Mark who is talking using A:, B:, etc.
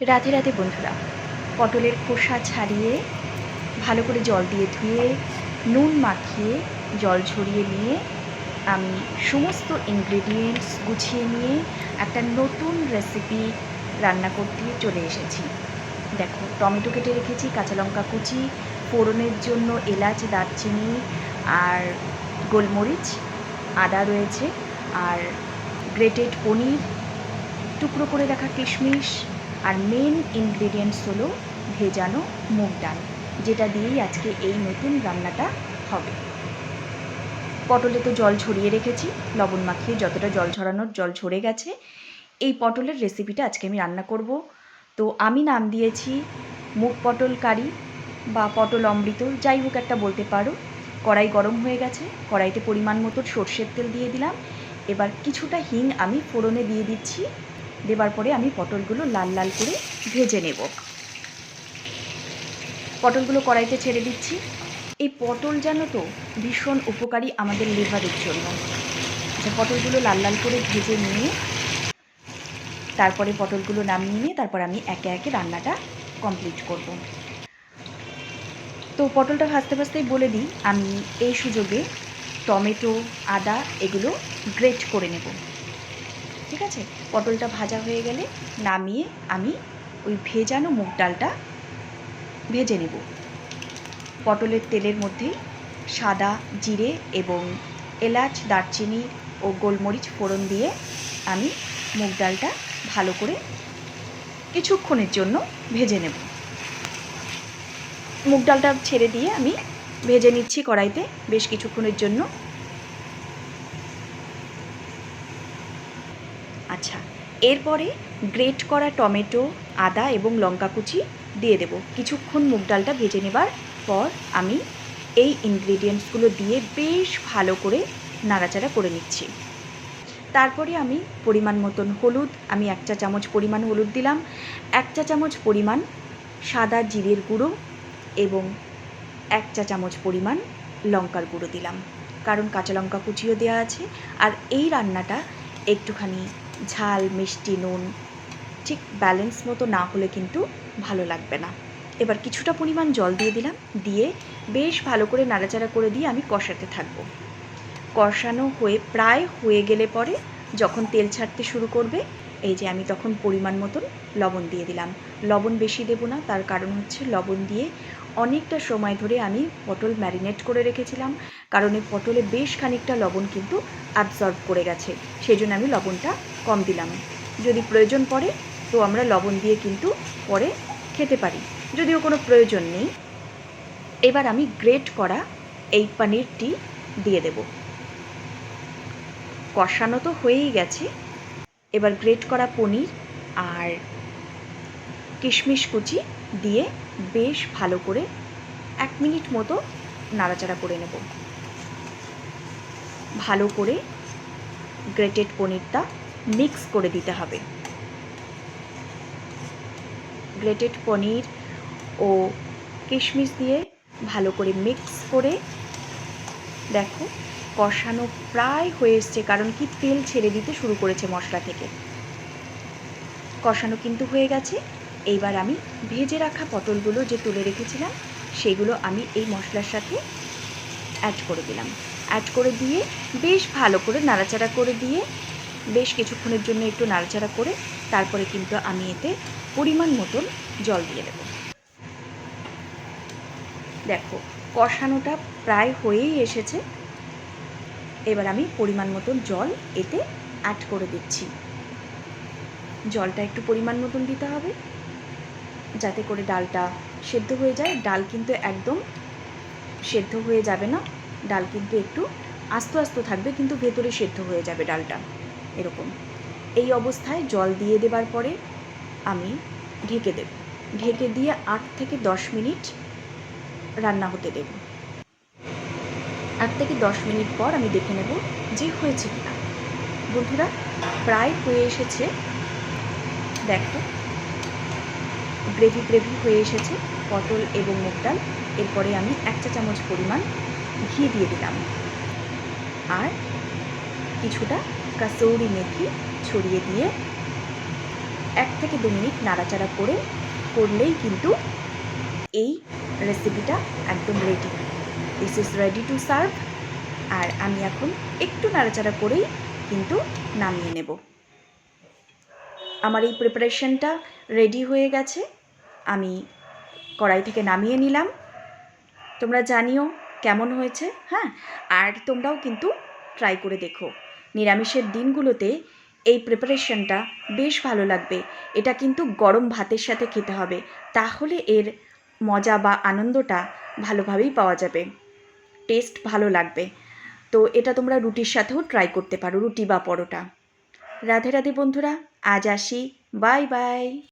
A: রাধে রাধে বন্ধুরা, পটলের খোসা ছাড়িয়ে ভালো করে জল দিয়ে ধুয়ে, নুন মাখিয়ে, জল ঝরিয়ে নিয়ে আমি সমস্ত ইনগ্রেডিয়েন্টস গুছিয়ে নিয়ে একটা নতুন রেসিপি রান্না করতে চলে এসেছি। দেখো, টমেটো কেটে রেখেছি, কাঁচা লঙ্কা কুচি, ফোড়নের জন্য এলাচ, দারচিনি আর গোলমরিচ, আদা রয়েছে, আর গ্রেটেড পনির, টুকরো করে রাখা কিশমিশ আর মেন ইনগ্রিডিয়েন্টস হলো ভেজানো মুগ ডাল, যেটা দিয়েই আজকে এই নতুন রান্নাটা হবে। পটলে তো জল ছড়িয়ে রেখেছি, লবণ মাখিয়ে যতটা জল ছড়ানোর জল ঝরে গেছে, এই পটলের রেসিপিটা আজকে আমি রান্না করব। তো আমি নাম দিয়েছি মুগ পটল কারি বা পটল অমৃত, যাই হোক একটা বলতে পারো। কড়াই গরম হয়ে গেছে, কড়াইতে পরিমাণ মতো সর্ষের তেল দিয়ে দিলাম। এবার কিছুটা হিং আমি ফোড়নে দিয়ে দিচ্ছি। দেবার পরে আমি পটলগুলো লাল লাল করে ভেজে নেব। পটলগুলো কড়াইতে ছেড়ে দিচ্ছি। এই পটল জানো তো, ভীষণ উপকারী আমাদের লিভারের জন্য। আচ্ছা পটলগুলো লাল লাল করে ভেজে নিয়ে, তারপরে পটলগুলো নামিয়ে নিয়ে, তারপর আমি একে একে রান্নাটা কমপ্লিট করব। তো পটলটা ভাজতে ভাজতেই বলে দিই, আমি এই সুযোগে টমেটো, আদা এগুলো গ্রেট করে নেব। ঠিক আছে? পটলটা ভাজা হয়ে গেলে নামিয়ে আমি ওই ভেজানো মুগ ডালটা ভেজে নেব। পটলের তেলের মধ্যে সাদা জিরে এবং এলাচ, দারচিনি ও গোলমরিচ ফোড়ন দিয়ে আমি মুগ ডালটা ভালো করে কিছুক্ষণের জন্য ভেজে নেব। মুগ ডালটা ছেড়ে দিয়ে আমি ভেজে নিচ্ছি কড়াইতে বেশ কিছুক্ষণের জন্য আচ্ছা এরপরে গ্রেট করা টমেটো, আদা এবং লঙ্কা কুচি দিয়ে দেব। কিছুক্ষণ মুগ ডালটা ভেজে নেবার পর আমি এই ইনগ্রিডিয়েন্টসগুলো দিয়ে বেশ ভালো করে নাড়াচাড়া করে নিচ্ছি। তারপরে আমি পরিমাণ মতন হলুদ, আমি এক চা চামচ পরিমাণ হলুদ দিলাম, এক চা চামচ পরিমাণ সাদা জিরের গুঁড়ো এবং এক চা চামচ পরিমাণ লঙ্কার গুঁড়ো দিলাম। কারণ কাঁচা লঙ্কা কুচিও দেওয়া আছে। আর এই রান্নাটা একটুখানি ঝাল, মিষ্টি, নুন, ঠিক ব্যালেন্স মতো না হলে কিন্তু ভালো লাগবে না। এবার কিছুটা পরিমাণ জল দিয়ে দিলাম, দিয়ে বেশ ভালো করে নাড়াচাড়া করে দিয়ে আমি কষাতে থাকব। কষানো হয়ে প্রায় হয়ে গেলে পরে যখন তেল ছাড়তে শুরু করবে, এই যে আমি তখন পরিমাণ মতন লবণ দিয়ে দিলাম। লবণ বেশি দেবো না, তার কারণ হচ্ছে লবণ দিয়ে অনেকটা সময় ধরে আমি পটল ম্যারিনেট করে রেখেছিলাম, কারণ এই পটলে বেশ খানিকটা লবণ কিন্তু অ্যাবজর্ব করে গেছে, সেই জন্য আমি লবণটা কম দিলাম। যদি প্রয়োজন পড়ে, তো আমরা লবণ দিয়ে কিন্তু পরে খেতে পারি। যদিও কোনো প্রয়োজন নেই। এবার আমি গ্রেট করা এই পনিরটি দিয়ে দেব। কষানো তো হয়েই গেছে। এবার গ্রেট করা পনির আর কিশমিশ কুচি দিয়ে বেশ ভালো করে এক মিনিট মতো নাড়াচাড়া করে নেব। ভালো করে গ্রেটেড পনিরটা মিক্স করে দিতে হবে। গ্রেটেড পনির ও কিশমিশ দিয়ে ভালো করে মিক্স করে দেখো, কষানো প্রায় হয়ে এসছে, কারণ কি তেল ছেড়ে দিতে শুরু করেছে মশলা থেকে। কষানো কিন্তু হয়ে গেছে। এইবার আমি ভেজে রাখা পটলগুলো যে তুলে রেখেছিলাম, সেগুলো আমি এই মশলার সাথে অ্যাড করে দিলাম। অ্যাড করে দিয়ে বেশ ভালো করে নাড়াচাড়া করে দিয়ে বেশ কিছুক্ষণের জন্য একটু নাড়াচাড়া করে তারপরে কিন্তু আমি এতে পরিমাণ মতন জল দিয়ে দেব। দেখো, কষানোটা প্রায় হয়েই এসেছে। এবার আমি পরিমাণ মতন জল এতে অ্যাড করে দিচ্ছি। জলটা একটু পরিমাণ মতন দিতে হবে, যাতে করে ডালটা সেদ্ধ হয়ে যায়। ডাল কিন্তু একদম সেদ্ধ হয়ে যাবে না। ডাল কিন্তু একটু আস্ত আস্ত থাকবে, কিন্তু ভেতরে সেদ্ধ হয়ে যাবে ডালটা। এরকম। এই অবস্থায় জল দিয়ে দেবার পরে আমি ঢেকে দেব। ঢেকে দিয়ে আট থেকে দশ মিনিট রান্না হতে দেব। আট থেকে দশ মিনিট পর আমি দেখে নেব যে হয়েছে কিনা। বন্ধুরা, প্রায় হয়ে এসেছে। দেখো, গ্রেভি গ্রেভি হয়ে এসেছে, পটল এবং মুগ ডাল। এরপরে আমি এক চা চামচ পরিমাণ ঘি দিয়ে দিলাম। আর কিছুটা কাসৌরি মেথি ছড়িয়ে দিয়ে এক থেকে দু মিনিট নাড়াচাড়া করে করলেই কিন্তু এই রেসিপিটা একদম ready this is ready to serve আর আমি এখন একটু নাড়াচাড়া করেই কিন্তু নামিয়ে নেব। আমার এই প্রিপারেশনটা রেডি হয়ে গেছে। আমি কড়াই থেকে নামিয়ে নিলাম। তোমরা জানিও কেমন হয়েছে হ্যাঁ? আর তোমরাও কিন্তু ট্রাই করে দেখো। নিরামিষের দিনগুলোতে এই প্রিপারেশনটা বেশ ভালো লাগবে। এটা কিন্তু গরম ভাতের সাথে খেতে হবে। তাহলে এর মজা বা আনন্দটা ভালোভাবেই পাওয়া যাবে। টেস্ট ভালো লাগবে। তো এটা তোমরা রুটির সাথেও ট্রাই করতে পারো, রুটি বা পরোটা। রাধে রাধে বন্ধুরা, আজ আসি। Bye bye